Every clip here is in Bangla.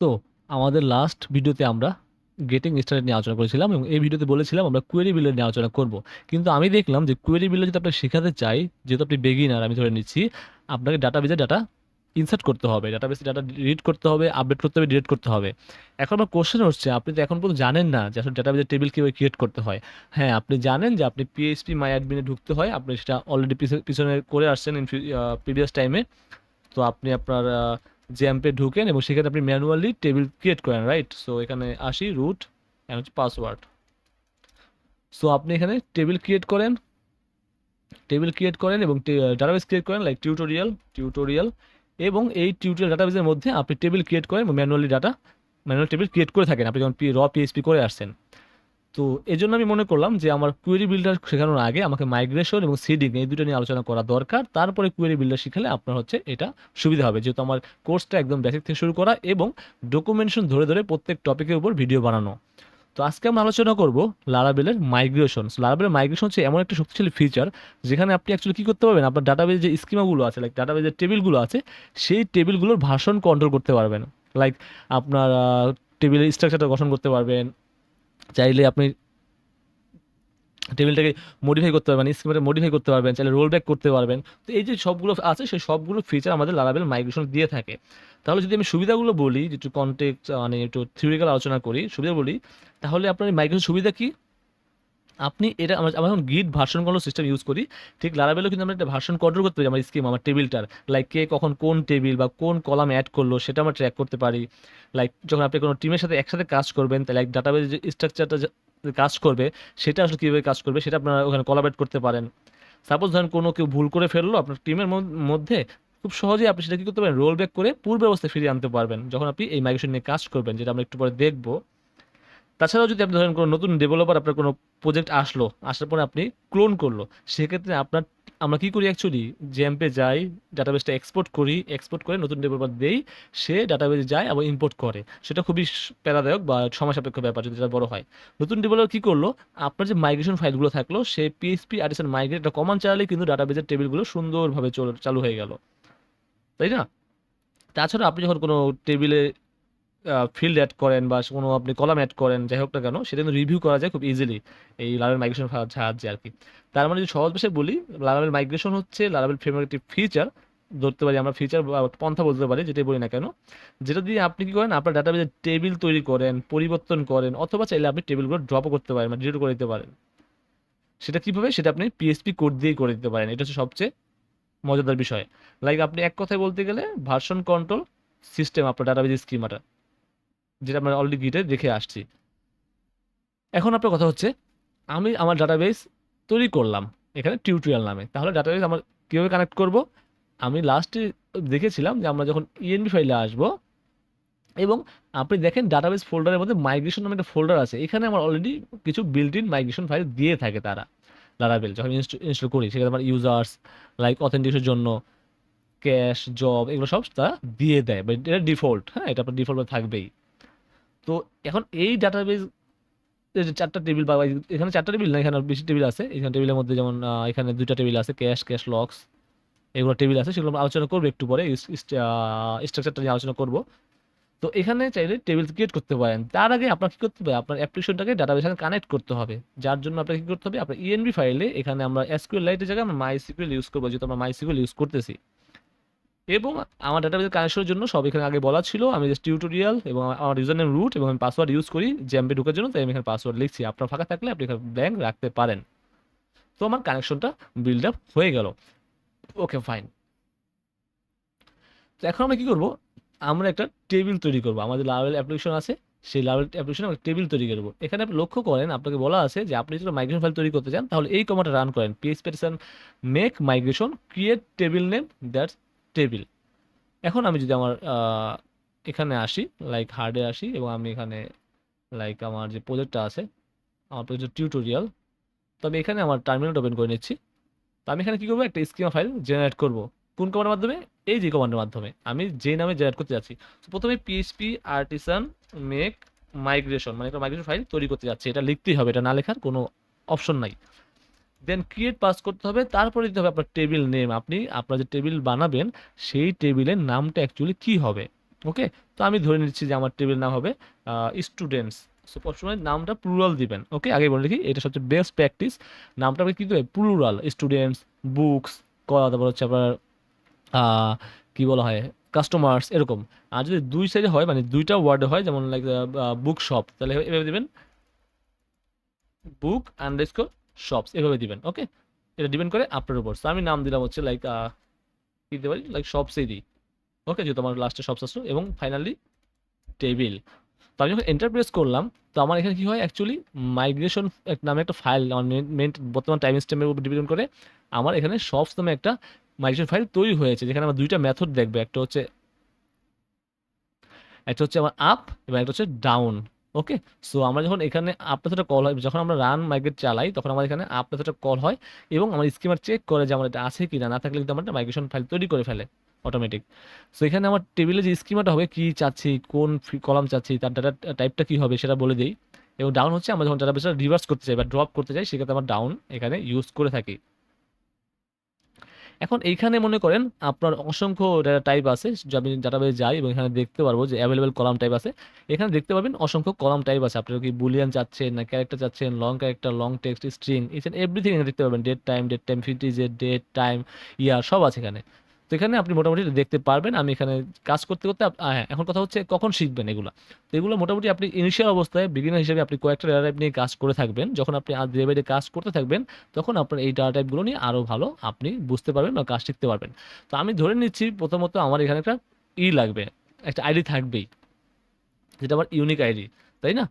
তো আমাদের লাস্ট ভিডিওতে আমরা গেটিং স্টার্টেড নিয়ে আলোচনা করেছিলাম এবং এই ভিডিওতে বলেছিলাম আমরা কোয়েরি বিল্ডার নিয়ে আলোচনা করব। কিন্তু আমি দেখলাম যে কোয়েরি বিল্ডার যদি আপনার শেখাতে চাই, যেহেতু আপনি বেগিনার আমি ধরে নিচ্ছি, আপনাকে ডাটাবেজে ডাটা ইনসার্ট করতে হবে। ডাটাবেসে ডাটা রিড করতে হবে আপডেট করতে হবে ডিলিট করতে হবে। এখন আমার কোশ্চেন হচ্ছে, আপনি তো এখন পর্যন্ত জানেন না যে আসলে ডাটাবেজের টেবিল কীভাবে ক্রিয়েট করতে হয়। হ্যাঁ আপনি জানেন যে আপনি পিএইচপি মাই অ্যাডমিনে ঢুকতে হয়, আপনি সেটা অলরেডি পিছনে করে আসছেন ইন প্রিভিয়াস টাইমে তো আপনি আপনার জ্যাম্পে ঢুকেন এবং সেখানে আপনি ম্যানুয়ালি টেবিল ক্রিয়েট করেন রাইট সো এখানে আসি রুট এন্ড হচ্ছে পাসওয়ার্ড সো আপনি এখানে টেবিল ক্রিয়েট করেন, টেবিল ক্রিয়েট করেন এবং ডাটাবেস ক্রিয়েট করেন লাইক টিউটোরিয়াল টিউটোরিয়াল এবং এই টিউটোরিয়াল ডাটাবেসের মধ্যে আপনি টেবিল ক্রিয়েট করেন manually data manual table create করে থাকেন। আপনি যখন র পিএইচপি করে আসছেন তো এই জন্য আমি মনে করলাম যে আমার কুয়েরি বিল্ডার শেখানোর আগে আমাকে মাইগ্রেশন এবং সিডিং এই দুটো নিয়ে আলোচনা করা দরকার। তারপরে কুয়েরি বিল্ডার শিখালে আপনার হচ্ছে এটা সুবিধা হবে। যেহেতু আমার কোর্সটা একদম বেসিক থেকে শুরু করা এবং ডকুমেন্টেশন ধরে ধরে প্রত্যেক টপিকের উপর ভিডিও বানানো। তো আজকে আমরা আলোচনা করব লারাবেলের মাইগ্রেশন লারাবেলের মাইগ্রেশন হচ্ছে এমন একটা শক্তিশালী ফিচার যেখানে আপনি অ্যাকচুয়ালি কী করতে পারবেন? আপনার ডাটাবেজ যে স্কিমাগুলো আছে লাইক ডাটাবেজের টেবিলগুলো আছে, সেই টেবিলগুলোর ভাষণ কন্ট্রোল করতে পারবেন। লাইক আপনার টেবিলের স্ট্রাকচারটা গঠন করতে পারবেন। চাইলে আপনি টেবিলটাকে মডিফাই করতে পারবেন স্কিমটা মডিফাই করতে পারবেন, চাইলে রোল ব্যাক করতে পারবেন। তো এই যে সবগুলো আছে, সেই সবগুলো ফিচার আমাদের লারাবেল মাইগ্রেশন দিয়ে থাকে। তাহলে যদি আমি সুবিধাগুলো বলি, যে একটু কন্টেক্ট মানে একটু থিওরিক্যাল আলোচনা করি, সুবিধা বলি, তাহলে আপনার মাইগ্রেশন সুবিধা কি? আপনি এটা আমরা আমরা যখন গিট ভার্সন কন্ট্রোল সিস্টেম ইউজ করি। ঠিক লারাবেলও কিন্তু আমরা একটা ভার্সন কন্ট্রোল করতে পারি, আমার স্কিম আমার টেবিলটার লাইক কে কখন কোন টেবিল বা কোন কলাম অ্যাড করল, সেটা আমরা ট্র্যাক করতে পারি। লাইক যখন আপনি কোনো টিমের সাথে একসাথে কাজ করবেন, তাহলে লাইক ডাটাবেজ যে স্ট্রাকচারটা কাজ করবে, সেটা আসলে কীভাবে কাজ করবে, সেটা আপনারা ওখানে কোলাবরেট করতে পারেন। সাপোজ ধরেন কোনো কেউ ভুল করে ফেলল, আপনার টিমের মধ্যে খুব সহজেই আপনি সেটা কী করতে পারেন? রোল ব্যাক করে পূর্ব অবস্থায় ফিরিয়ে আনতে পারবেন। যখন আপনি এই মাইগ্রেশন নিয়ে কাজ করবেন, যেটা আমরা একটু পরে দেখব। তাছাড়াও যদি আপনি ধরেন কোনো নতুন ডেভেলপার আপনার কোনো প্রজেক্ট আসলো, আসার পরে আপনি ক্লোন করল, সেক্ষেত্রে আপনার, আমরা কী করি অ্যাকচুয়ালি জ্যাম্পে যাই ডাটাবেসটা এক্সপোর্ট করি এক্সপোর্ট করে নতুন ডেভেলপার দেই, সে ডাটাবেসে যায় আবার ইম্পোর্ট করে। সেটা খুবই প্যারাদায়ক বা সময় সাপেক্ষ ব্যাপার যদি এটা বড় হয়। নতুন ডেভেলপার কী করল? আপনার যে মাইগ্রেশন ফাইলগুলো থাকল, সে পিএসপি আর্টিসান মাইগ্রেট একটা কমান চালালে কিন্তু ডাটাবেসের টেবিলগুলো সুন্দরভাবে চালু হয়ে গেল। তাই না? তাছাড়া আপনি যখন কোনো টেবিলে ফিল্ড অ্যাড করেন বা কোনো আপনি কলাম অ্যাড করেন, যাই হোক না কেন, সেটা কিন্তু রিভিউ করা যায় খুব ইজিলি এই লারাবেল মাইগ্রেশন সাহায্যে আর কি তার মানে যদি সহজ ভাষায় বলি লারাবেল মাইগ্রেশন হচ্ছে লারাবেল ফ্রেমওয়ার্ক একটি ফিচার ধরতে পারি আমরা ফিচার পন্থা বলতে পারি, যেটাই বলি না কেন, যেটা দিয়ে আপনি কি করেন, আপনার ডাটাবেজে টেবিল তৈরি করেন, পরিবর্তন করেন, অথবা চাইলে আপনি টেবিলগুলো ড্রপও করতে পারেন বা ডিলিট করে দিতে পারেন। সেটা কীভাবে? সেটা আপনি পিএসপি কোড দিয়েই করে দিতে পারেন। এটা হচ্ছে সবচেয়ে মজাদার বিষয়। লাইক আপনি এক কথায় বলতে গেলে ভার্সন কন্ট্রোল সিস্টেম আপনার ডাটাবেজ স্কিমাটা যেটা আমরা অলরেডি গিটে দেখে আসছি। এখন আপনার কথা হচ্ছে, আমি আমার ডাটাবেস তৈরি করলাম, এখানে টিউটোরিয়াল নামে। তাহলে ডাটাবেস আমার কীভাবে কানেক্ট করব? আমি লাস্টে দেখেছিলাম যে আমরা যখন ইএনবি ফাইলে আসব, এবং আপনি দেখেন ডাটাবেস ফোল্ডারের মধ্যে মাইগ্রেশন নামে একটা ফোল্ডার আছে। এখানে আমার অলরেডি কিছু বিল্ট ইন মাইগ্রেশন ফাইল দিয়ে থাকে তারা লারাবেল যখন ইনস্টল করি, সেখানে আমার ইউজার্স লাইক অথেন্টিকেশনের জন্য ক্যাশ জব এগুলো সব তারা দিয়ে দেয়। বাট এটা ডিফল্ট হ্যাঁ এটা আপনার ডিফল্ট থাকবেই। তো এখন এই ডাটাবেজ চারটা টেবিল বা এখানে চারটা টেবিল না, এখানে বেশি টেবিল আছে। এখানে টেবিলের মধ্যে যেমন এখানে দুইটা টেবিল আছে ক্যাশ ক্যাশ লক্স এগুলো টেবিল আছে, সেগুলো আলোচনা করব একটু পরে স্ট্রাকচারটা নিয়ে আলোচনা করব। তো এখানে চাইলে টেবিল ক্রিয়েট করতে পারেন। তার আগে আপনার কী করতে হবে? আপনার অ্যাপ্লিকেশনটাকে ডাটাবেস সাথে কানেক্ট করতে হবে। যার জন্য আপনাকে কী করতে হবে? আপনার ইএনবি ফাইলে এখানে আমরা এসকিউএল লাইটের জায়গায় আমরা মাই সিকুয়েল ইউজ করব, যেহেতু আমরা মাই সিকুয়েল ইউজ করতেছি। এবং আমার ডাটাবেস কানেকশনের জন্য সব এখানে আগে বলা ছিল, আমি জাস্ট টিউটোরিয়াল এবং আমার ইউজার নেম রুট এবং আমি পাসওয়ার্ড ইউজ করি জ্যাম্পে ঢোকার জন্য, তাই আমি এখানে পাসওয়ার্ড লিখছি। আপনার ফাঁকা থাকলে আপনি এখানে ব্যাঙ্ক রাখতে পারেন। তো আমার কানেকশনটা বিল্ড আপ হয়ে গেল। ওকে ফাইন তো এখন আমরা কী করব? আমরা একটা টেবিল তৈরি করব। আমাদের লাভেল অ্যাপ্লিকেশন আছে, সেই লাভেল অ্যাপ্লিকেশন আমরা টেবিল তৈরি করব। এখানে আপনি লক্ষ্য করেন, আপনাকে বলা আছে যে আপনি যদি মাইগ্রেশন ফাইল তৈরি করতে চান, তাহলে এই কমাটা রান করেন। PS PSP make migration create table name that's table এখন আমি যদি আমার এখানে আসি লাইক হার্ডে আসি এবং আমি এখানে লাইক আমার যে প্রজেক্টটা আছে, আমার প্রজেক্ট টিউটোরিয়াল তবে এখানে আমার টার্মিনাল ওপেন করে নিচ্ছি। তো আমি এখানে কী করব? একটা স্কিমা ফাইল জেনারেট করব। কোন কমান্ডের মাধ্যমে? এই যে কমান্ডের মাধ্যমে। আমি যে নামে জেনারেট করতে যাচ্ছি। তো প্রথমে পিএইচপি আর্টিসান মেক মাইগ্রেশন মানে একটা মাইগ্রেশন ফাইল তৈরি করতে যাচ্ছি। এটা লিখতেই হবে, এটা না লেখার কোনো অপশন নাই। দেন ক্রিয়েট পাস করতে হবে, তারপরে দিতে হবে আপনার টেবিল নেম আপনি, আপনার যে টেবিল বানাবেন, সেই টেবিলের নামটা অ্যাকচুয়ালি কী হবে? ওকে তো আমি ধরে নিচ্ছি যে আমার টেবিল নাম হবে স্টুডেন্টস সো সবসময় নামটা প্লুরাল দিবেন। ওকে আগে বলে রাখি এটা সবচেয়ে বেস্ট প্র্যাকটিস নামটা আপনি কী দেবে প্লুরাল স্টুডেন্টস বুকস তারপর হচ্ছে আপনার কি বলা হয়? কাস্টমার্স এরকম। আর যদি দুই সাইডে হয় মানে দুইটা ওয়ার্ডে হয়, যেমন লাইক বুক শপ তাহলে এভাবে দেবেন। বুক আন্ডারস্কোর শপস এভাবে দিবেন ওকে এটা ডিপেন্ড করে আপনার উপর। আমি নাম দিলাম হচ্ছে লাইক কি দিতে পারি লাইক শপসেই দিই ওকে যেহেতু আমার লাস্টে শপস আসলো এবং ফাইনালি টেবিল তো আমি যখন এন্টারপ্রেস করলাম, তো আমার এখানে কি হয় অ্যাকচুয়ালি মাইগ্রেশন নামে একটা ফাইল মেন বর্তমান টাইম স্ট্যাম্পের উপর ডিপেন্ড করে, আমার এখানে শপস নামে একটা মাইগ্রেশন ফাইল তৈরি হয়েছে, যেখানে আমার দুইটা মেথড দেখবে, একটা হচ্ছে একটা হচ্ছে আমার আপ এবং একটা হচ্ছে ডাউন ওকে? সো আমরা যখন এখানে আপ মেথডটা কল হয়, যখন আমরা রান মাইগ্রেট চালাই, তখন আমার এখানে আপ মেথডটা কল হয় এবং আমার স্কিমার চেক করে যে আমার এটা আছে কি না না থাকলে কিন্তু আমার মাইগ্রেশন ফাইল তৈরি করে ফেলে অটোমেটিক সো এখানে আমার টেবিলে যে স্কিমাটা হবে, কি চাচ্ছি, কোন কলাম চাচ্ছি, তার ডাটা টাইপটা কি হবে সেটা বলে দিই। এবং ডাউন হচ্ছে, আমরা যখন ডাটাবেসটা রিভার্স করতে চাই বা ড্রপ করতে চাই, সেক্ষেত্রে আমরা ডাউন এখানে ইউজ করে থাকি। এখন এইখানে মনে করেন আপনার অসংখ্য টাইপ আছে আমি ডাটাবেস যাই এবং এখানে দেখতে পারব যে অ্যাভেলেবেল কলাম টাইপ আছে। এখানে দেখতে পাবেন অসংখ্য কলাম টাইপ আছে। আপনারা কি বুলিয়ান চাচ্ছেন না ক্যারেক্টার চাচ্ছেন long character long text string everything এখানে দেখতে পাবেন date time date time fifty date time year সব আছে এখানে। তো এখানে আপনি মোটামুটি দেখতে পারবেন, আমি এখানে কাজ করতে করতে হ্যাঁ এখন কথা হচ্ছে কখন শিখবেন এগুলো। তো এগুলো মোটামুটি আপনি ইনিশিয়াল অবস্থায় বিগিনার হিসেবে আপনি কয়েকটা ডাটা টাইপ নিয়ে কাজ করে থাকবেন। যখন আপনি ধীরে ধীরে কাজ করতে থাকবেন, তখন আপনার এই ডাটা টাইপগুলো নিয়ে আরও ভালো আপনি বুঝতে পারবেন বা কাজ শিখতে পারবেন। তো আমি ধরে নিচ্ছি প্রথমত আমার এখানে একটা ই লাগবে, একটা আইডি থাকবেই। যেটা আমার ইউনিক আইডি তাই না?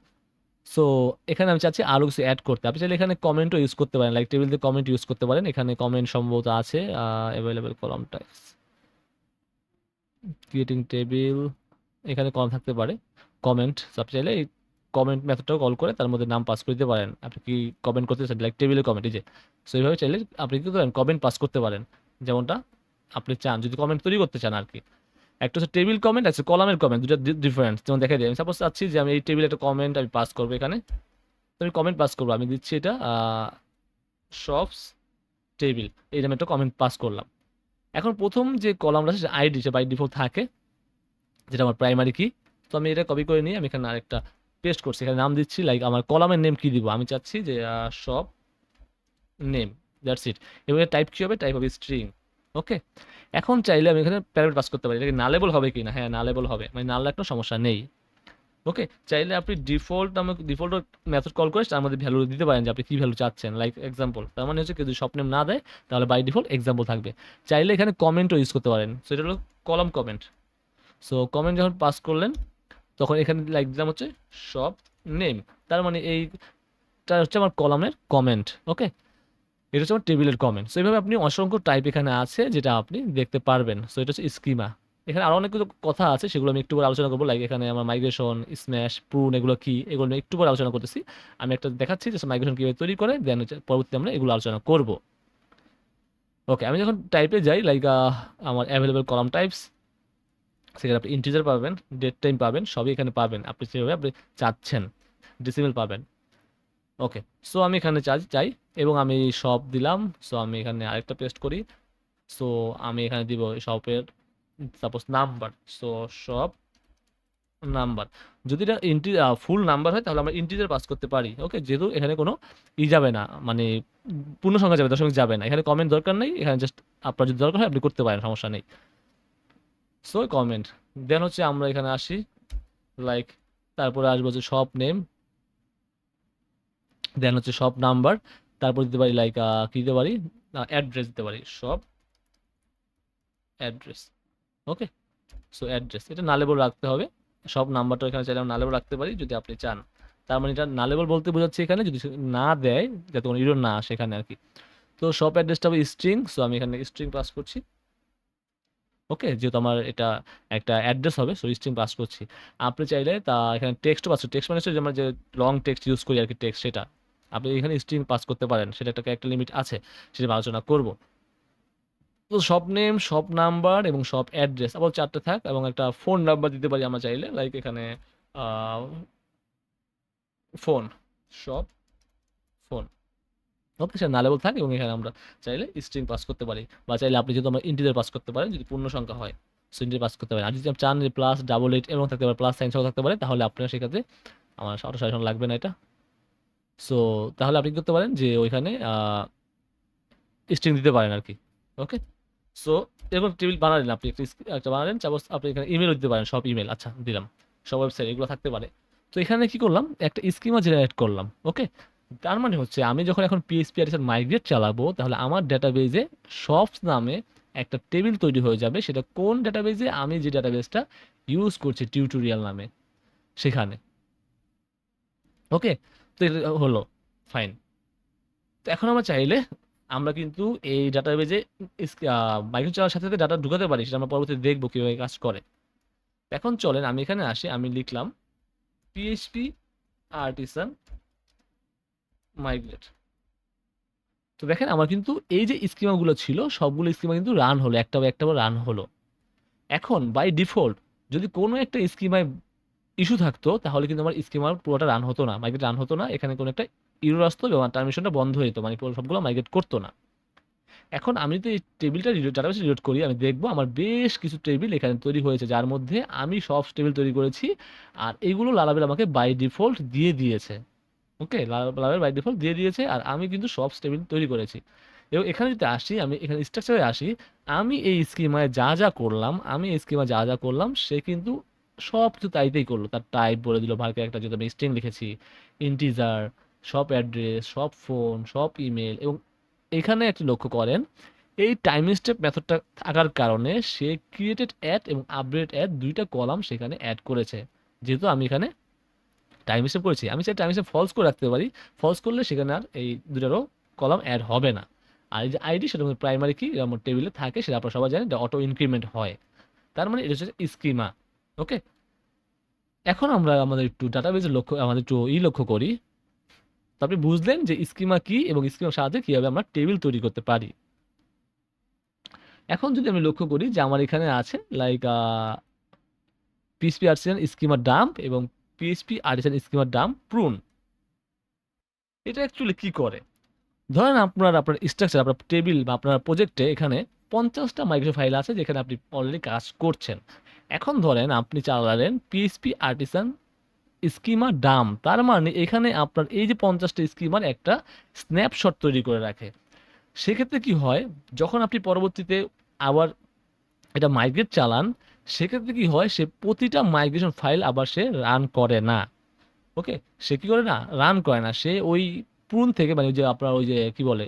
সো এখানে আমি চাচ্ছি আরও কিছু অ্যাড করতে। আপনি চাইলে এখানে কমেন্টও ইউজ করতে পারেন। লাইক টেবিল কমেন্ট ইউজ করতে পারেন। এখানে কমেন্ট সম্ভবত আছে available column types creating table এখানে কম থাকতে পারে। কমেন্ট আপনি চাইলে এই কমেন্ট মেথডটাও কল করে তার মধ্যে নাম পাস করে দিতে পারেন। আপনি কি কমেন্ট করতে চান? লাইক টেবিলে কমেন্ট এই যে। সো এইভাবে চাইলে আপনি কি করেন কমেন্ট পাস করতে পারেন। যেমনটা আপনি চান। যদি কমেন্ট তৈরি করতে চান আর কি। একটা হচ্ছে টেবিল কমেন্ট আছে কলামের কমেন্ট দুটো ডিফারেন্স যেমন দেখা যায় আমি সাপোজ চাচ্ছি যে আমি এই টেবিলে একটা কমেন্ট আমি পাস করব এখানে। তো আমি কমেন্ট পাস করব, আমি দিচ্ছি এটা শপস টেবিল এই আমি একটা কমেন্ট পাস করলাম। এখন প্রথম যে কলামটা আছে আইডি সে বাই ডিফল্ট থাকে, যেটা আমার প্রাইমারি কি তো আমি এটা কপি করে নিয়ে আমি এখানে আরেকটা পেস্ট করছি। এখানে নাম দিচ্ছি লাইক আমার কলামের নেম কি দিব? আমি চাচ্ছি যে শপ নেম দ্যাটস ইট এবং টাইপ কী হবে? টাইপ হবে স্ট্রিং ওকে এখন চাইলে আমি এখানে প্যারামিটার পাস করতে পারি। এটা নালেবল হবে কি না হ্যাঁ নালেবল হবে। মানে নাল একটা সমস্যা নেই। ওকে চাইলে আপনি ডিফল্ট নামে ডিফল্ট মেথড কল করে তার মধ্যে ভ্যালু দিতে পারেন যে আপনি কী ভ্যালু চাচ্ছেন। লাইক এক্সাম্পল তার মানে হচ্ছে কেউ যদি স্বপ্নেম না দেয়, তাহলে বাই ডিফল্ট এক্সাম্পল থাকবে। চাইলে এখানে কমেন্টও ইউজ করতে পারেন। সো এটা হলো কলাম কমেন্ট সো কমেন্ট যখন পাস করলেন, তখন এখানে লাইক দিলাম হচ্ছে সব নেম তার মানে এইটা হচ্ছে আমার কলামের কমেন্ট ওকে এটা হচ্ছে আমার টেবিলের কমেন্ট সো এইভাবে আপনি অসংখ্য টাইপ এখানে আছে যেটা আপনি দেখতে পারবেন। সো এটা হচ্ছে স্কিমা এখানে আরও অনেক কিছু কথা আছে, সেগুলো আমি একটু পরে আলোচনা করব। লাইক এখানে আমার মাইগ্রেশন স্ম্যাশ প্রুন এগুলো কি, এগুলো নিয়ে একটু পরে আলোচনা করতেছি। আমি একটা দেখাচ্ছি যে মাইগ্রেশন কীভাবে তৈরি করে দেন পরবর্তী আমরা এগুলো আলোচনা করব। ওকে আমি যখন টাইপে যাই লাইক আমার অ্যাভেলেবেল কলাম টাইপস সেখানে আপনি ইন্টিজার পাবেন ডেট টাইম পাবেন, সবই এখানে পাবেন। আপনি যেভাবে আপনি চাচ্ছেন ডিসিমেল পাবেন। ওকে সো আমি এখানে চাই চাই এবং আমি সব দিলাম। সো আমি এখানে আরেকটা পেস্ট করি। সো আমি এখানে দিব শপের সাপোজ নাম্বার সো সব নাম্বার যদি এটা ইন্টি ফুল নাম্বার হয়, তাহলে আমরা ইন্টিজার পাস করতে পারি। ওকে যেহেতু এখানে কোনো ই যাবে না মানে পূর্ণ সংখ্যা যাবে, দশমিক যাবে না। এখানে কমেন্ট দরকার নেই, এখানে জাস্ট আপনার যদি দরকার হয়, আপনি করতে পারেন, সমস্যা নেই। সো কমেন্ট দেন হচ্ছে আমরা এখানে আসি লাইক তারপরে আসব যে শপ নেম দেন হচ্ছে সব নাম্বার তারপর দিতে পারি লাইক কী দিতে পারি? অ্যাড্রেস দিতে পারি। সব অ্যাড্রেস ওকে সো অ্যাড্রেস এটা নালেবল রাখতে হবে। সব নাম্বারটা এখানে চাইলে নালেবল রাখতে পারি, যদি আপনি চান। তার মানে এটা নালেবল বলতে বোঝাচ্ছে এখানে, যদি না দেয়, যাতে কোনো ইরো না আসে এখানে আর কি। তো সব অ্যাড্রেসটা হবে স্ট্রিং সো আমি এখানে স্ট্রিং পাস করছি। ওকে যেহেতু আমার এটা একটা অ্যাড্রেস হবে সো স্ট্রিং পাস করছি। আপনি চাইলে তা এখানে টেক্সট পাস টেক্সট মানে যে আমরা যে লং টেক্সট ইউজ করি আর কি টেক্সট সেটা। আপনি এখানে স্ট্রিং পাস করতে পারেন, সেটা একটা একটা লিমিট আছে, সেটা আলোচনা করব। তো সব নেম সব নাম্বার এবং সব অ্যাড্রেস আবার চারটে থাক এবং একটা ফোন নাম্বার দিতে পারি আমরা চাইলে লাইক এখানে ফোন সব ফোন ওকে সে নালেবল থাকে এবং এখানে আমরা চাইলে স্ট্রিং পাস করতে পারি, বা চাইলে আপনি যদি আমরা ইন্টিজার পাস করতে পারেন, যদি পূর্ণ সংখ্যা হয় সো ইন্টিজার পাস করতে পারেন। আর যদি চান যে প্লাস ডাবল এইট এবং থাকতে পারে প্লাস সাইন থাকতে পারে, তাহলে আপনার সেক্ষেত্রে আমার সাজেশন লাগবে না এটা। সো তাহলে আপনি করতে পারেন যে ওইখানে স্ট্রিং দিতে পারেন আর কি ওকে সো এরকম টেবিল বানালেন আপনি, একটা বানালেন চাপোজ আপনি এখানে ইমেলও দিতে পারেন, সব ইমেল আচ্ছা দিলাম, সব ওয়েবসাইট এগুলো থাকতে পারে। তো এখানে কি করলাম, একটা স্কিমা জেনারেট করলাম ওকে তার মানে হচ্ছে, আমি যখন এখন পিএসপি আর মাইগ্রেট চালাবো, তাহলে আমার ডাটাবেজে সফট নামে একটা টেবিল তৈরি হয়ে যাবে, সেটা কোন ডাটাবেজে আমি যে ডাটাবেসটা ইউজ করছি টিউটোরিয়াল নামে, সেখানে ওকে হলো ফাইন তো এখন আমরা চাইলে আমরা কিন্তু এই ডাটাবেজে মাইক্রো চালার সাথে সাথে ডাটা ঢুকাতে পারি, সেটা আমরা পরবর্তীতে দেখব কীভাবে কাজ করে। এখন চলেন, আমি এখানে আসি, আমি লিখলাম পিএইচপি আর্টিসান মাইগ্রেট তো দেখেন, আমার কিন্তু এই যে স্কিমাগুলো ছিল, সবগুলো স্কিমা কিন্তু রান হলো, একটা বা একটা রান হলো। এখন বাই ডিফল্ট যদি কোনো একটা স্কিমায় ইস্যু থাকতো, তাহলে কিন্তু আমার স্কিমার পুরোটা রান হতো না। মাইগ্রেট রান হতো না, এখানে কোনো একটা ইউরো আসতো এবং ট্রানমিশনটা বন্ধ হয়ে যেত মানে সবগুলো মাইগ্রেট করতো না। এখন আমি যদি এই টেবিলটা ডাটাবেসে রিলোড করি, আমি দেখব আমার বেশ কিছু টেবিল এখানে তৈরি হয়েছে, যার মধ্যে আমি সব টেবিল তৈরি করেছি, আর এগুলো লালাবেল আমাকে বাই ডিফল্ট দিয়ে দিয়েছে। ওকে লালাবেল বাই ডিফল্ট দিয়ে দিয়েছে, আর আমি কিন্তু সব টেবিল তৈরি করেছি। এবং এখানে যদি আসি, আমি এখানে স্ট্রাকচারে আসি, আমি এই স্কিমায় যা যা করলাম, আমি এই স্কিমায় যা যা করলাম, সে কিন্তু সব কিছু তাইতেই করল। তার টাইপ বলে দিল ভারকে একটা যেহেতু আমি স্ট্রিং লিখেছি ইন্টিজার সব অ্যাড্রেস সব ফোন সব ইমেল এবং এখানে একটি লক্ষ্য করেন, এই টাইম স্টেপ মেথডটা থাকার কারণে সে ক্রিয়েটেড অ্যাড এবং আপডেট অ্যাড দুইটা কলাম সেখানে অ্যাড করেছে। যেহেতু আমি এখানে টাইম স্টেপ করেছি, আমি চাই টাইম স্টেপ ফলস করে রাখতে পারি ফলস করলে সেখানে আর এই দুটারও কলাম অ্যাড হবে না। আর এই যে আইডি সেটা প্রাইমারি কি টেবিলে থাকে, সেটা আপনারা সবাই জানেন অটো ইনক্রিমেন্ট হয়। তার মানে এটা হচ্ছে স্কিমা ওকে এখন আমরা আমাদের একটু ডাটাবেজের লক্ষ্য, আমাদের একটু ই লক্ষ্য করি। তো আপনি বুঝলেন যে স্কিমা কি এবং স্কিমার সাহায্যে কীভাবে আমরা টেবিল তৈরি করতে পারি। এখন যদি আমি লক্ষ্য করি যে আমার এখানে আছে লাইক পিএসপি আর্টিসান স্কিমার ডাম্প এবং পিএসপি আর্টিসান স্কিমার ডাম্প প্রুন এটা অ্যাকচুয়ালি কি করে? ধরেন আপনার আপনার স্ট্রাকচার আপনার টেবিল বা আপনার প্রজেক্টে এখানে পঞ্চাশটা মাইক্রো ফাইল আছে যেখানে আপনি অলরেডি কাজ করছেন। এখন ধরেন আপনি চালালেন পিএসপি আর্টিসান স্কিমা ডাম তার মানে এখানে আপনার এই যে পঞ্চাশটা স্কিমার একটা স্ন্যাপশট তৈরি করে রাখে। সেক্ষেত্রে কি হয়, যখন আপনি পরবর্তীতে আবার এটা মাইগ্রেট চালান, সেক্ষেত্রে কি হয়, সে প্রতিটা মাইগ্রেশন ফাইল আবার সে রান করে না। ওকে সে কি করে না? রান করে না। সে ওই প্রুন থেকে মানে ওই যে আপনার ওই যে কি বলে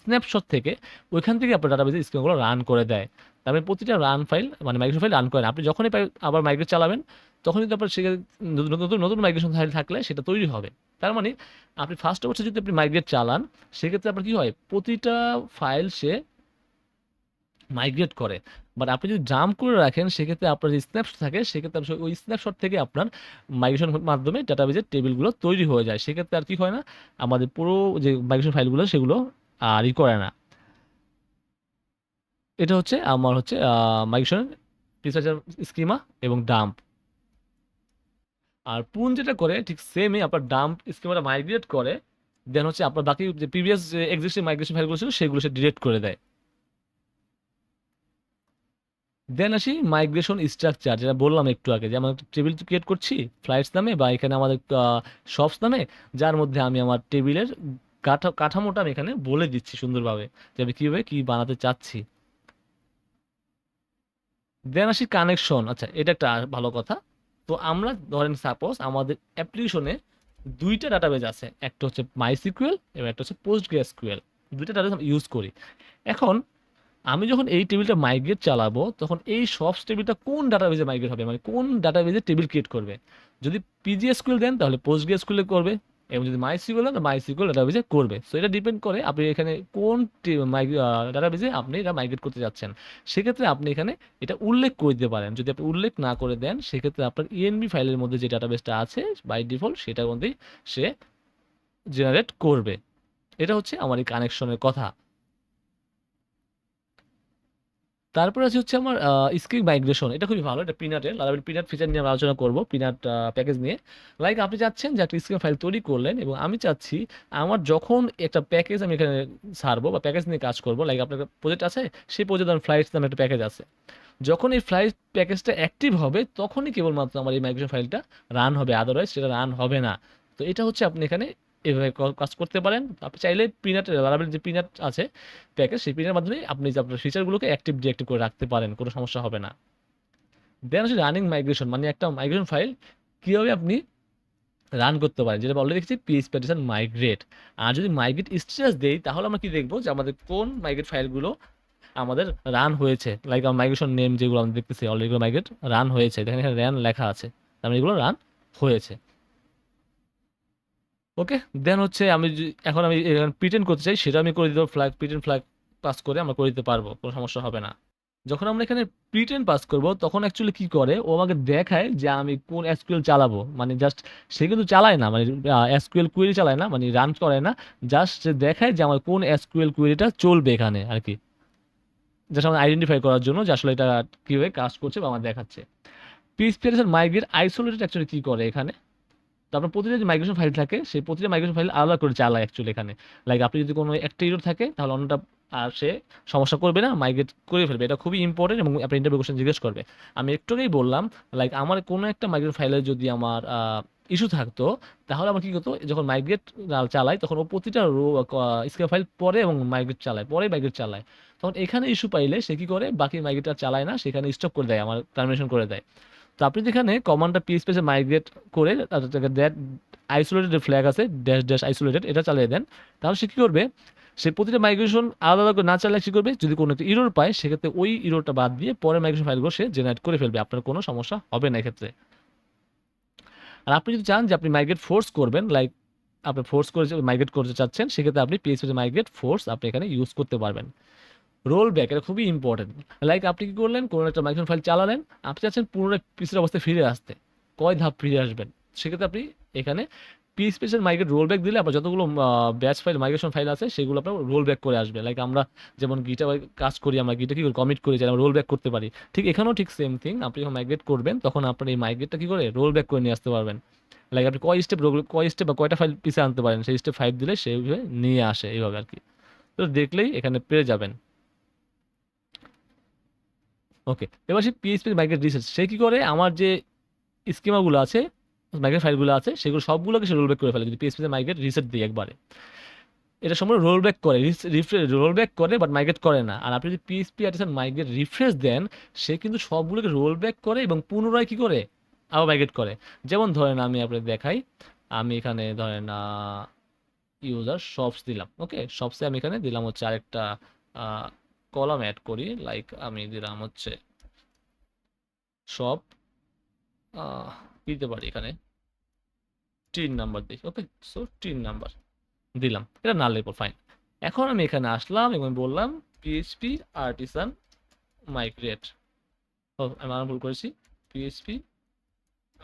স্ন্যাপশট থেকে ওইখান থেকে আপনার ডাটাবেজে স্কিমগুলো রান করে দেয়। তারপরে প্রতিটা রান ফাইল মানে মাইগ্রেশন ফাইল রান করে না আপনি যখনই আবার মাইগ্রেট চালাবেন, তখনই তো আপনার সেখানে নতুন নতুন মাইগ্রেশন ফাইল থাকলে সেটা তৈরি হবে। তার মানে আপনি ফার্স্ট অবস্থা যদি আপনি মাইগ্রেট চালান, সেক্ষেত্রে আপনার কি হয়? প্রতিটা ফাইল সে মাইগ্রেট করে। বাট আপনি যদি জাম্প করে রাখেন, সেক্ষেত্রে আপনার যে স্ন্যাপশট থাকে, সেক্ষেত্রে ওই স্ন্যাপশট থেকে আপনার মাইগ্রেশন মাধ্যমে ডাটাবেজের টেবিলগুলো তৈরি হয়ে যায়। সেক্ষেত্রে আর কি হয় না? আমাদের পুরো যে মাইগ্রেশন ফাইলগুলো সেগুলো আর ই করে না। এটা হচ্ছে আমার হচ্ছে মাইগ্রেশন রিসার্চার স্কিমা এবং ডাম্প আর পুন যেটা করে, ঠিক সেমই আপনার ডাম্প স্কিমাটা মাইগ্রেট করে দেন হচ্ছে আপনার বাকি যে প্রিভিয়াস যে এক্সিস্টিং মাইগ্রেশন ফাইলগুলো ছিল, সেগুলো সে ডিলিট করে দেয়। দেন আসি মাইগ্রেশন স্ট্রাকচার যেটা বললাম একটু আগে, যে আমরা টেবিল ক্রিয়েট করছি ফ্লাইটস নামে বা এখানে আমাদের শপস নামে, যার মধ্যে আমি আমার টেবিলের কাঠা, কাঠামোটা আমি এখানে বলে দিচ্ছি সুন্দরভাবে, যে আমি কীভাবে কী বানাতে চাচ্ছি। দেন আসি কানেকশন আচ্ছা এটা একটা ভালো কথা। তো আমরা ধরেন সাপোজ আমাদের অ্যাপ্লিকেশনে দুইটা ডাটাবেজ আছে, একটা হচ্ছে মাই সিকুয়েল এবং একটা হচ্ছে পোস্ট গ্রেসকুয়েল দুইটা ডাটাবেজ আমরা ইউজ করি। এখন আমি যখন এই টেবিলটা মাইগ্রেট চালাবো, তখন এই সব টেবিলটা কোন ডাটাবেজে মাইগ্রেট হবে? মানে কোন ডাটাবেজে টেবিল ক্রিয়েট করবে? যদি পিজিএসকিউএল দেন, তাহলে পোস্ট গ্রেসকুয়েলে করবে। এবং যদি মাই সিকুয়েল দেন মাই সিকুয়েল ডাটাবেজে করবে। সো এটা ডিপেন্ড করে আপনি এখানে কোন ডাটাবেজে আপনি এটা মাইগ্রেট করতে যাচ্ছেন। সেক্ষেত্রে আপনি এখানে এটা উল্লেখ করে দিতে পারেন। যদি আপনি উল্লেখ না করে দেন, সেক্ষেত্রে আপনার ইএনবি ফাইলের মধ্যে যে ডাটাবেসটা আছে বাই ডিফল্ট সেটার মধ্যেই সে জেনারেট করবে। এটা হচ্ছে আমার এই কানেকশনের কথা। তারপরে আছে হচ্ছে আমার স্ক্রিন মাইগ্রেশন এটা খুবই ভালো, এটা পিনাটের লারাবেল পিনাট ফিচার নিয়ে আমরা আলোচনা করব পিনাট প্যাকেজ নিয়ে। লাইক আপনি চাচ্ছেন যে একটা স্ক্রিন ফাইল তৈরি করলেন এবং আমি চাচ্ছি আমার যখন একটা প্যাকেজ আমি এখানে ছাড়বো বা প্যাকেজ নিয়ে কাজ করব লাইক আপনার প্রজেক্ট আছে, সেই প্রজেক্ট আমার ফ্লাইটস নামে একটা প্যাকেজ আছে। যখন এই ফ্লাইট প্যাকেজটা অ্যাক্টিভ হবে, তখনই কেবলমাত্র আমার এই মাইগ্রেশন ফাইলটা রান হবে। আদারওয়াইজ সেটা রান হবে না। তো এটা হচ্ছে আপনি এখানে এভাবে কাজ করতে পারেন। আপনি চাইলে পিনাট লারাবেল যে পিনাট আছে প্যাকেজ সেই পিনের মাধ্যমে আপনি যে আপনার ফিচারগুলোকে অ্যাক্টিভ ডিঅ্যাক্টিভ করে রাখতে পারেন, কোনো সমস্যা হবে না। দেন হচ্ছে রানিং মাইগ্রেশন মানে একটা মাইগ্রেশন ফাইল কীভাবে আপনি রান করতে পারেন, যেটা অলরেডি দেখছি পিএস প্যাটিশন মাইগ্রেট আর যদি মাইগ্রেট স্ট্যাটাস দেই, তাহলে আমরা কি দেখব যে আমাদের কোন মাইগ্রেট ফাইলগুলো আমাদের রান হয়েছে। লাইক আমার মাইগ্রেশন নেম যেগুলো আমরা দেখতেছি অলরেডি মাইগ্রেট রান হয়েছে। দেখেন এখানে রান লেখা আছে। তার মানে এগুলো রান হয়েছে। ওকে দেন হচ্ছে আমি এখন আমি প্রিটেন্ড করতে চাই, সেটা আমি করে দিতে ফ্ল্যাগ প্রিটেন্ড ফ্ল্যাগ পাস করে আমরা করে দিতে পারব, কোনো সমস্যা হবে না। যখন আমরা এখানে প্রিটেন্ড পাস করব, তখন অ্যাকচুয়ালি কি করে, ও আমাকে দেখায় যে আমি কোন এসকিউএল চালাবো। মানে জাস্ট সে কিন্তু চালায় না মানে এসকিউএল কুয়েরি চালায় না মানে রান করে না জাস্ট সে দেখায় যে আমার কোন এসকিউএল কুয়েরিটা চলবে এখানে আর কি জাস্ট আমার আইডেন্টিফাই করার জন্য যে আসলে এটা কীভাবে কাজ করছে বা আমার দেখাচ্ছে। পিএসপিআরএস মাইগ্রেট আইসোলেটেড অ্যাকচুয়ালি কী করে এখানে? তো আপনার প্রতিটা যে মাইগ্রেশন ফাইল থাকে, সেই প্রতিটা মাইগ্রেশন ফাইল আলাদা করে চালায় অ্যাকচুয়ালি এখানে। লাইক আপনি যদি কোনো একটা ইরোর থাকে, তাহলে অন্যটা আর সে সমস্যা করবে না মাইগ্রেট করে ফেলবে। এটা খুবই ইম্পর্টেন্ট এবং আপনি ইন্টারভিউ কোশ্চেন জিজ্ঞেস করবে। আমি একটু আগেই বললাম লাইক আমার কোনো একটা মাইগ্রেট ফাইলে যদি আমার ইস্যু থাকতো, তাহলে আমার কী করতো, যখন মাইগ্রেট চালায়, তখন ও প্রতিটা রো স্কেপ ফাইল পরে এবং মাইগ্রেট চালায়, পরে মাইগ্রেট চালায়। তখন এখানে ইস্যু পাইলে সে কী করে, বাকি মাইগ্রেট আর চালায় না, সেখানে স্টপ করে দেয়, আমার টার্মিনেশন করে দেয়। তো আপনি যেখানে কমান্ডটা পি স্পেসে মাইগ্রেট করে দ্যাট আইসোলেটেড ফ্ল্যাগ আছে ড্যাশ ড্যাশ আইসোলেটেড এটা চালিয়ে দেন। তাহলে সে কী করবে? সে প্রতিটা মাইগ্রেশন আলাদা আলাদা করে না চালালে কী করবে? যদি কোনো একটা ইরোর পায়, সেক্ষেত্রে ওই ইরোরটা বাদ দিয়ে পরে মাইগ্রেশন ফাইলগুলো সে জেনারেট করে ফেলবে। আপনার কোনো সমস্যা হবে না এক্ষেত্রে। আর আপনি যদি চান যে আপনি মাইগ্রেট ফোর্স করবেন লাইক আপনি ফোর্স করে মাইগ্রেট করতে চাচ্ছেন, সেক্ষেত্রে আপনি পিএসপি মাইগ্রেট ফোর্স আপনি এখানে ইউজ করতে পারবেন। রোল ব্যাক এটা খুবই ইম্পর্টেন্ট লাইক আপনি কি করলেন? কোনো একটা মাইগ্রেশন ফাইল চালালেন, আপনি চাচ্ছেন পুনরায় পিসের অবস্থায় ফিরে আসতে। কয় ধাপ ফিরে আসবেন? সেক্ষেত্রে আপনি এখানে পি স্পেসের মাইগ্রেট রোল ব্যাক দিলে আপনার যতগুলো ব্যাচ ফাইল মাইগ্রেশন ফাইল আছে, সেগুলো আপনার রোল ব্যাক করে আসবে। লাইক আমরা যেমন গিটা কাজ করি, আমরা গিটা কি কমিট করি যে আমরা রোল ব্যাক করতে পারি। ঠিক এখানেও ঠিক সেম থিং আপনি যখন মাইগ্রেট করবেন, তখন আপনার এই মাইগ্রেটটা কি করে? রোল ব্যাক করে নিয়ে আসতে পারবেন। লাইক আপনি কয় স্টেপ রোল কয় স্টেপ বা কয়টা ফাইল পিসে আনতে পারেন, সেই স্টেপ ফাইভ দিলে সেইভাবে নিয়ে আসে, এইভাবে আর কি। তো দেখলেই এখানে পেয়ে যাবেন। ওকে এবার সেই পিএইচপি মাইগ্রেট রিসার্চ সে কী করে? আমার যে স্কিমাগুলো আছে মাইগ্রেট ফাইলগুলো আছে, সেগুলো সবগুলোকে সে রোল ব্যাক করে ফেলে, যদি পিএইচপি মাইগ্রেট রিসেট দিই একবারে। এটা সম্পূর্ণ রোল ব্যাক করে রোল ব্যাক করে বাট মাইগ্রেট করে না। আর আপনি যদি পিএইচপি অ্যাটিসন মাইগ্রেট রিফ্রেশ দেন, সে কিন্তু সবগুলোকে রোল ব্যাক করে এবং পুনরায় কী করে? আবার মাইগ্রেট করে। যেমন ধরেন আমি আপনাকে দেখাই, আমি এখানে ধরেন ইউজার শপস দিলাম ওকে শপসে আমি এখানে দিলাম হচ্ছে আরেকটা কলাম অ্যাড করি লাইক আমি দিলাম হচ্ছে শপ দিতে পারি এখানে। টিন নাম্বার দিই ওকে সো টিন নাম্বার দিলাম। এটা না লেবো ফাইন এখন আমি এখানে আসলাম এবং বললাম পিএইচপি আর্টিসান মাইগ্রেট ও আমি আর ভুল করেছি। পিএইচপি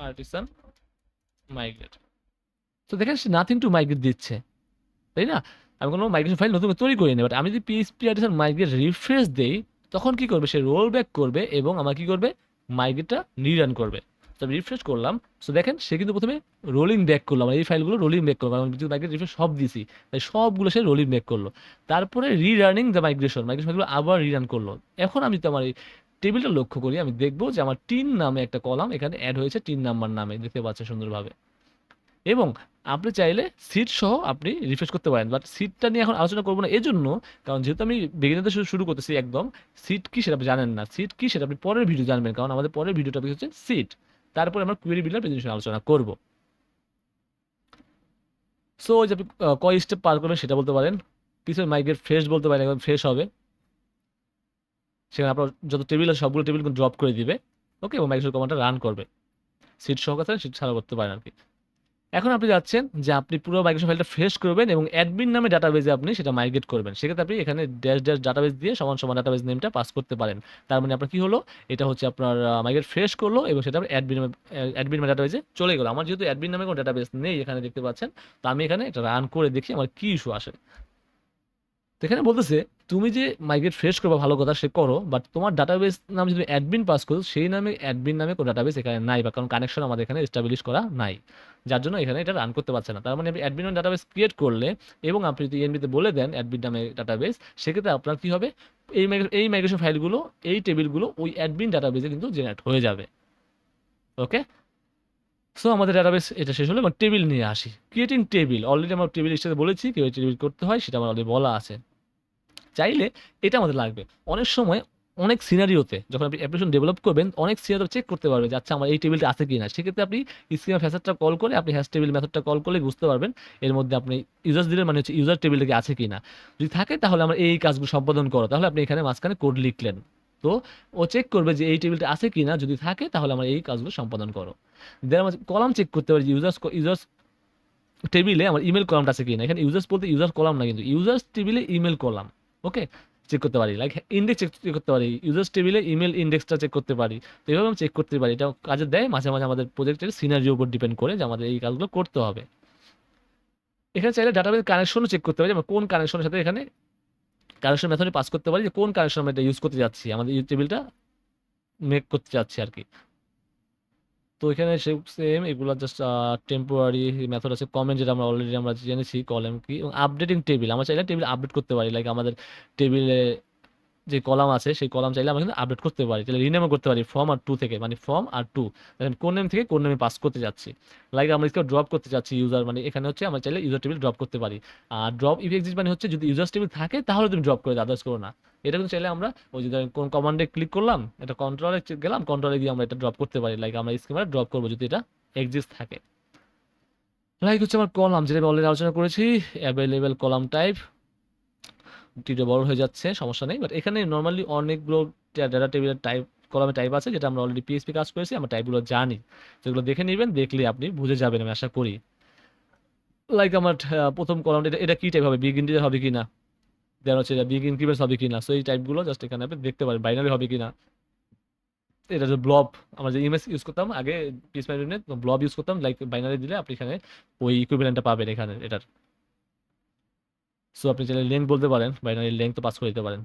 আর্টিসান মাইগ্রেট তো দেখেন সে নাথিং টু মাইগ্রেট দিচ্ছে, তাই না? আমি কোনো মাইগ্রেশন ফাইল নতুন তৈরি করিনি বাট আমি যদি পিএইচপি আর্টিসান মাইগ্রেট রিফ্রেশ দেই, তখন কি করবে? সে রোল ব্যাক করবে এবং আমার কি করবে? মাইগ্রেটটা রিরান করবে। তো আমি রিফ্রেশ করলাম। সো দেখেন, সে কিন্তু প্রথমে রোলিং ব্যাক করল। আমার এই ফাইলগুলো রোলিং ব্যাক করল। আমি যেহেতু মাইগ্রেট রিফ্রেশ সব দিছি তাই সবগুলো সে রোলিং ব্যাক করল। তারপরে রিরানিং দ্য মাইগ্রেশন মাইগ্রেশন ফাইলগুলো আবার রিরান করল। এখন আমি তো আমার এই টেবিলটা লক্ষ্য করি, আমি দেখব যে আমার টিন নামে একটা কলাম এখানে অ্যাড হয়েছে টিন নাম্বার নামে। দেখতে পাচ্ছেন সুন্দরভাবে। এবং আপনি চাইলে সিট সহ আপনি রিফ্রেশ করতে পারেন। বাট সিটটা নিয়ে এখন আলোচনা করব না, এজন্য কারণ যেহেতু আমি বেগিনাতে শুরু করতেছি একদম সিট কি সেটা আপনি জানেন না। সিট কি সেটা আপনি পরের ভিডিও জানবেন, কারণ আমাদের পরের ভিডিও টপিক হচ্ছে সিট তারপরে আমরা কুয়েরি বিল্ডার প্রেজেন্টেশন আলোচনা করব। সো যে আপনি কয় স্টেপ পার করবেন সেটা বলতে পারেন। পিছনে মাইকের ফ্রেশ বলতে পারেন, একদম ফ্রেশ হবে। সেখানে আপনার যত টেবিল আছে, সবগুলো টেবিল ড্রপ করে দিবে। ওকে এবং মাইগ্রেশন কমান্ডটা রান করবে। সিট সহ কথা সিট ছাড়া করতে পারেন আর কি। এখন আপনি যাচ্ছেন যে আপনি পুরো মাইগ্রেশন ফাইলটা ফ্রেশ করবেন এবং অ্যাডমিন নামে ডাটাবেজে আপনি সেটা মাইগ্রেট করবেন। সেক্ষেত্রে আপনি এখানে ড্যাশ ড্যাশ ডাটাবেজ দিয়ে সমান সমান ডাটাবেজ নেমটা পাস করতে পারেন। তার মানে আপনার কী হলো? এটা হচ্ছে আপনার মাইগ্রেট ফ্রেশ করল এবং সেটা অ্যাডমিন অ্যাডমিন ডাটাবেজে চলে গেলো। আমার যেহেতু অ্যাডমিন নামে কোনো ডাটাবেজ নেই এখানে দেখতে পাচ্ছেন, তো আমি এখানে এটা রান করে দেখি আমার কী ইস্যু আসে। তো এখানে বলতেছে তুমি যে মাইগ্রেট ফ্রেশ করবে, ভালো কথা সে করো বাট তোমার ডাটাবেস নাম যদি অ্যাডমিন পাস করো, সেই নামে অ্যাডমিন নামে কোনো ডাটাবেস এখানে নাই বা কারণ কানেকশন আমাদের এখানে এস্টাবলিশ করা নাই। যার জন্য এখানে এটা রান করতে পারছে না। তার মানে আপনি অ্যাডমিন ডাটাবেস ক্রিয়েট করলে এবং আপনি যদি এনবিতে বলে দেন অ্যাডমিন নামে ডাটাবেস সেক্ষেত্রে আপনার কী হবে? এই এই মাইগ্রেশন ফাইলগুলো এই টেবিলগুলো ওই অ্যাডমিন ডাটাবেসে কিন্তু জেনারেট হয়ে যাবে। ওকে সো আমাদের ডাটাবেস এটা শেষ হলো এবং টেবিল নিয়ে আসি। ক্রিয়েটিং টেবিল অলরেডি আমরা টেবিল হিসেবে বলেছি কীভাবে টেবিল করতে হয়, সেটা আমার অলরেডি বলা আছে। চাইলে এটা আমাদের লাগবে। অনেক সময় অনেক সিনারিওতে যখন আপনি অ্যাপ্লিকেশন ডেভেলপ করবেন, অনেক সিনারিও চেক করতে পারবে যে আচ্ছা আমার এই টেবিলটা আছে কি না সেক্ষেত্রে আপনি স্কিমা ফ্যাসারটা কল করে আপনি হ্যাশ টেবিল মেথডটা কল করলে বুঝতে পারবেন এর মধ্যে আপনি ইউজার্স দিলেন মানে হচ্ছে ইউজার টেবিলটা কি আছে কি না যদি থাকে তাহলে আমরা এই কাজগুলো সম্পাদন করো। তাহলে আপনি এখানে মাঝখানে কোড লিখলেন। তো ও চেক করবে যে এই টেবিলটা আছে কি না যদি থাকে তাহলে আমরা এই কাজগুলো সম্পাদন করো। দেন আমরা কলাম চেক করতে পারি ইউজার্স ইউজার্স টেবিলে আমার ইমেল কলামটা আছে কি না এখানে ইউজার্স বলতে ইউজার কলাম না কিন্তু ইউজার্স টেবিলে ইমেল কলাম। ওকে চেক করতে পারি। লাইক ইন্ডেক্স চেক করতে পারি। ইউজার্স টেবিলে ইমেল ইন্ডেক্সটা চেক করতে পারি। তো এইভাবে আমি চেক করতে পারি। এটা কাজে দেয়। মাঝে মাঝে আমাদের প্রজেক্টের সিনারির উপর ডিপেন্ড করে যে আমাদের এই কাজগুলো করতে হবে। এখানে চাইলে ডাটাবেস কানেকশনও চেক করতে পারি। আমরা কোন কানেকশনের সাথে এখানে কানেকশন মেথডে পাস করতে পারি? যে কোন কানেকশন আমরা এটা ইউজ করতে যাচ্ছি। আমাদের টেবিলটা মেক করতে যাচ্ছি আর কি। তো এখানে সেম এগুলো জাস্ট টেম্পোরারি মেথড আছে। কমেন্ট যেটা আমরা অলরেডি আমরা জেনেছি কলম কি, এবং আপডেটিং টেবিল আমরা চাইলে টেবিল আপডেট করতে পারি। লাইক আমাদের টেবিলে যে কলাম আছে, সেই কলাম চাইলে আমরা কিন্তু আপডেট করতে পারি। তাহলে রিনেমও করতে পারি ফর্ম আর টু থেকে মানে ফর্ম আর টু কোন নেম থেকে কোন নেমে পাস করতে যাচ্ছি। লাইক আমরা কেউ ড্রপ করতে যাচ্ছি ইউজার মানে এখানে হচ্ছে আমরা চাইলে ইউজার টেবিল ড্রপ করতে পারি। আর ড্রপ ইফ এক্সিস্ট মানে হচ্ছে যদি ইউজার টেবিল থাকে, তাহলে তুমি ড্রপ করে আদার্স করো না। এটা কিন্তু চাইলে আমরা ওই যে কোন কমান্ডে ক্লিক করলাম, এটা কন্ট্রোলে গেলাম কন্ট্রোলে গিয়ে আমরা এটা ড্রপ করতে পারি। লাইক আমরা স্কিমারে ড্রপ করব যদি এটা এক্সিস্ট থাকে। লাইক হচ্ছে আমার কলাম, যেটা আমি অলরেডি আলোচনা করেছি অ্যাভেলেবেল কলাম টাইপ টিটা বড় হয়ে যাচ্ছে, সমস্যা নেই। বাট এখানে নর্মালি অনেকগুলো ডাটা টেবিলের টাইপ কলামে টাইপ আছে, যেটা আমরা অলরেডি পিএসপি কাজ করেছি, আমরা টাইপগুলো জানি। সেগুলো দেখে নেবেন, দেখলে আপনি বুঝে যাবেন, আমি আশা করি। লাইক আমার প্রথম কলামটা এটা এটা কী টাইপ হবে? বিগ ইন্টিজার হবে কি না দেন হচ্ছে এটা বিগ ইনক্রিমেন্টস হবে কি না সো এই টাইপগুলো জাস্ট এখানে আপনি দেখতে পারেন বাইনারি হবে কি না এটা যে ব্লব আমরা যে ইমেজ ইউজ করতাম, আগে পিএস মাইনে ব্লব ইউজ করতাম লাইক বাইনারি দিলে আপনি এখানে ওই ইকুইভ্যালেন্টটা পাবেন এখানে, এটার। সো আপনি চাইলে লেন্থ বলতে পারেন বাইনারি লেন্থ তো পাস করে দিতে পারেন।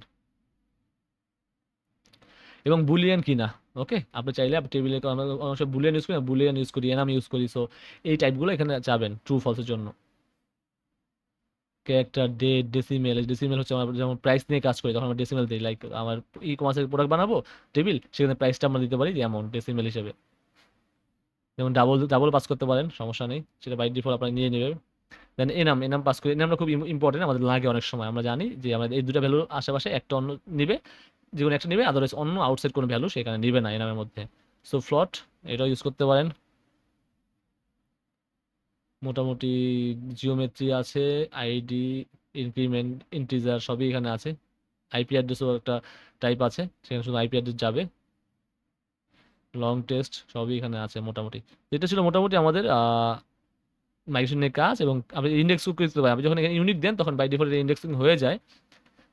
এবং বুলিয়ান কি না? ওকে আপনি চাইলে আপনি টেবিলে আমরা বুলিয়ান ইউজ করি বুলিয়ান ইউজ করি এনাম ইউজ করি সো এই টাইপগুলো এখানে যাবেন ট্রু ফলসের জন্য। ক্যারেক্টার ডেট ডেসিমেল ডেসিমেল হচ্ছে আমরা যেমন প্রাইস নিয়ে কাজ করি, তখন আমরা ডেসিমেল দিই লাইক আমার ই কমার্সের প্রোডাক্ট বানাবো টেবিল সেখানে প্রাইসটা আমরা দিতে পারি যে অ্যামাউন্ট ডেসিমেল হিসেবে। যেমন ডাবল ডাবল পাস করতে পারেন, সমস্যা নেই, সেটা বাই ডিফল্ট আপনার নিয়ে নেবে দেন এনাম এনাম পাস করি এনামটা খুব ইম্পর্টেন্ট আমাদের লাগে অনেক সময়। আমরা জানি যে আমাদের এই দুটো ভ্যালু আশেপাশে একটা অন্য নিবে, যে কোনো একটা নিবে আদারওয়াইজ অন্য আউটসাইড কোনো ভ্যালু সেখানে নিবে না এনামের মধ্যে। সো ফ্লট এটাও ইউজ করতে পারেন। মোটামুটি জিওমেট্রি আছে আইডি ইনক্রিমেন্ট ইন্টিজার সবই এখানে আছে। আইপি অ্যাড্রেসও একটা টাইপ আছে, সেখানে শুধু আইপি অ্যাড্রেস যাবে। লং টেস্ট সবই এখানে আছে মোটামুটি। এটা ছিল মোটামুটি আমাদের মাইগ্রেশন নিয়ে কাজ এবং আপনি ইন্ডেক্স করে দিতে পারেন। আপনি যখন এখানে ইউনিক দেন, তখন বাই ডিফল্ট ইন্ডেক্সিং হয়ে যায়।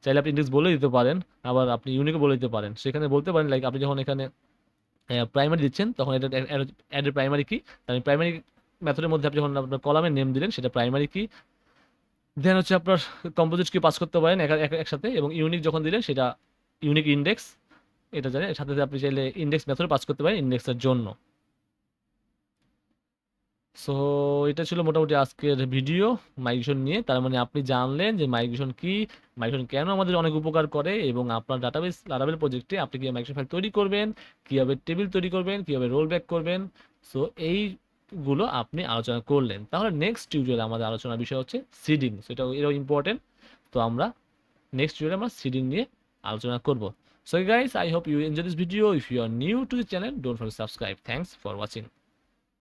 চাইলে আপনি ইন্ডেক্স বলে দিতে পারেন, আবার আপনি ইউনিকও বলে দিতে পারেন। সেখানে বলতে পারেন লাইক আপনি যখন এখানে প্রাইমারি দিচ্ছেন, তখন এটা অ্যাডের প্রাইমারি কি তার প্রাইমারি মেথডের মধ্যে আপনি যখন আপনার কলামের নেম দিলেন, সেটা প্রাইমারি কি দেন হচ্ছে আপনার কম্পোজিট কি পাস করতে পারেন এক- এক- একসাথে এবং ইউনিক যখন দিলেন, সেটা ইউনিক ইন্ডেক্স এটা জানেন। সাথে সাথে আপনি চাইলে ইন্ডেক্স মেথড পাস করতে পারেন ইন্ডেক্সের জন্য। সো এটা ছিল মোটামুটি আজকের ভিডিও মাইগ্রেশন নিয়ে। তার মানে আপনি জানলেন যে মাইগ্রেশন কি মাইগ্রেশন কেন আমাদের অনেক উপকার করে এবং আপনার ডাটাবেস লারাবেল প্রজেক্টে আপনি কীভাবে মাইগ্রেশন ফাইল তৈরি করবেন, কীভাবে টেবিল তৈরি করবেন, কীভাবে রোল ব্যাক করবেন। সো এইগুলো আপনি আলোচনা করলেন। তাহলে নেক্সট টিউটোরিয়ালে আমাদের আলোচনার বিষয় হচ্ছে সিডিং সো এটা এটাও ইম্পর্টেন্ট তো আমরা নেক্সট টিউটোরিয়ালে আমরা সিডিং নিয়ে আলোচনা করব। So guys I hope you enjoy this video if you are new to the channel don't forget subscribe thanks for watching